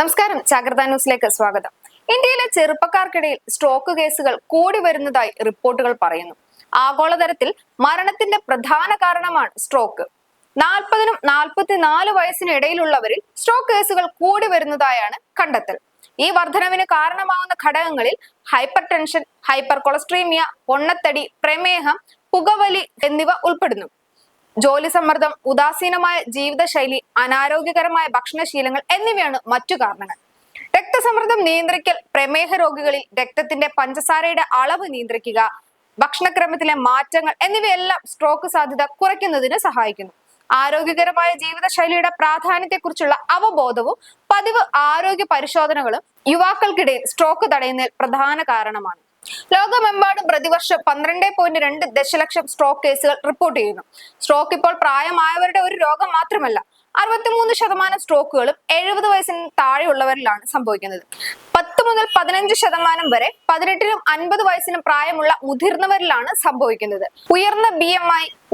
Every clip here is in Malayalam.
നമസ്കാരം ജാഗ്രത ന്യൂസിലേക്ക് സ്വാഗതം. ഇന്ത്യയിലെ ചെറുപ്പക്കാർക്കിടയിൽ സ്ട്രോക്ക് കേസുകൾ കൂടി വരുന്നതായി റിപ്പോർട്ടുകൾ പറയുന്നു. ആഗോളതലത്തിൽ മരണത്തിന്റെ പ്രധാന കാരണമാണ് സ്ട്രോക്ക്. നാൽപ്പതിനും നാൽപ്പത്തിനാല് വയസ്സിന് ഇടയിലുള്ളവരിൽ സ്ട്രോക്ക് കേസുകൾ കൂടി വരുന്നതായാണ് കണ്ടെത്തൽ. ഈ വർധനവിന് കാരണമാകുന്ന ഘടകങ്ങളിൽ ഹൈപ്പർ ടെൻഷൻ ഹൈപ്പർ കൊളസ്ട്രീമിയ പൊണ്ണത്തടി പ്രമേഹം പുകവലി എന്നിവ ഉൾപ്പെടുന്നു. ജോലി സമ്മർദ്ദം ഉദാസീനമായ ജീവിതശൈലി അനാരോഗ്യകരമായ ഭക്ഷണശീലങ്ങൾ എന്നിവയാണ് മറ്റു കാരണങ്ങൾ. രക്തസമ്മർദ്ദം നിയന്ത്രിക്കൽ പ്രമേഹ രോഗികളിൽ രക്തത്തിന്റെ പഞ്ചസാരയുടെ അളവ് നിയന്ത്രിക്കുക ഭക്ഷണക്രമത്തിലെ മാറ്റങ്ങൾ എന്നിവയെല്ലാം സ്ട്രോക്ക് സാധ്യത കുറയ്ക്കുന്നതിന് സഹായിക്കുന്നു. ആരോഗ്യകരമായ ജീവിതശൈലിയുടെ പ്രാധാന്യത്തെക്കുറിച്ചുള്ള അവബോധവും പതിവ് ആരോഗ്യ പരിശോധനകളും യുവാക്കൾക്കിടയിൽ സ്ട്രോക്ക് തടയുന്നതിൽ പ്രധാന കാരണമാണ്. ലോകമെമ്പാടും പ്രതിവർഷം പന്ത്രണ്ട് പോയിന്റ് രണ്ട് ദശലക്ഷം സ്ട്രോക്ക് കേസുകൾ റിപ്പോർട്ട് ചെയ്യുന്നു. സ്ട്രോക്ക് ഇപ്പോൾ പ്രായമായവരുടെ ഒരു രോഗം മാത്രമല്ല അറുപത്തിമൂന്ന് ശതമാനം സ്ട്രോക്കുകളും എഴുപത് വയസ്സിന് താഴെയുള്ളവരിലാണ് സംഭവിക്കുന്നത്. പത്ത് മുതൽ പതിനഞ്ച് ശതമാനം വരെ പതിനെട്ടിനും അൻപത് വയസ്സിനും പ്രായമുള്ള മുതിർന്നവരിലാണ് സംഭവിക്കുന്നത്. ഉയർന്ന ബി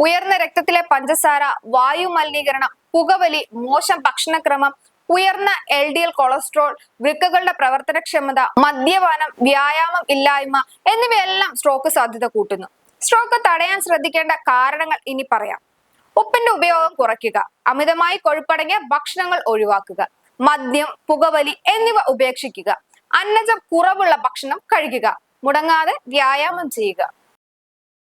ഉയർന്ന രക്തത്തിലെ പഞ്ചസാര വായു മലിനീകരണം പുകവലി മോശം ഭക്ഷണക്രമം ഉയർന്ന എൽ ഡി എൽ കൊളസ്ട്രോൾ വൃക്കകളുടെ പ്രവർത്തനക്ഷമത മദ്യപാനം വ്യായാമം ഇല്ലായ്മ എന്നിവയെല്ലാം സ്ട്രോക്ക് സാധ്യത കൂട്ടുന്നു. സ്ട്രോക്ക് തടയാൻ ശ്രദ്ധിക്കേണ്ട കാരണങ്ങൾ ഇനി പറയാം. ഉപ്പിന്റെ ഉപയോഗം കുറയ്ക്കുക അമിതമായി കൊഴുപ്പടങ്ങിയ ഭക്ഷണങ്ങൾ ഒഴിവാക്കുക മദ്യം പുകവലി എന്നിവ ഉപേക്ഷിക്കുക അന്നജം കുറവുള്ള ഭക്ഷണം കഴിക്കുക മുടങ്ങാതെ വ്യായാമം ചെയ്യുക.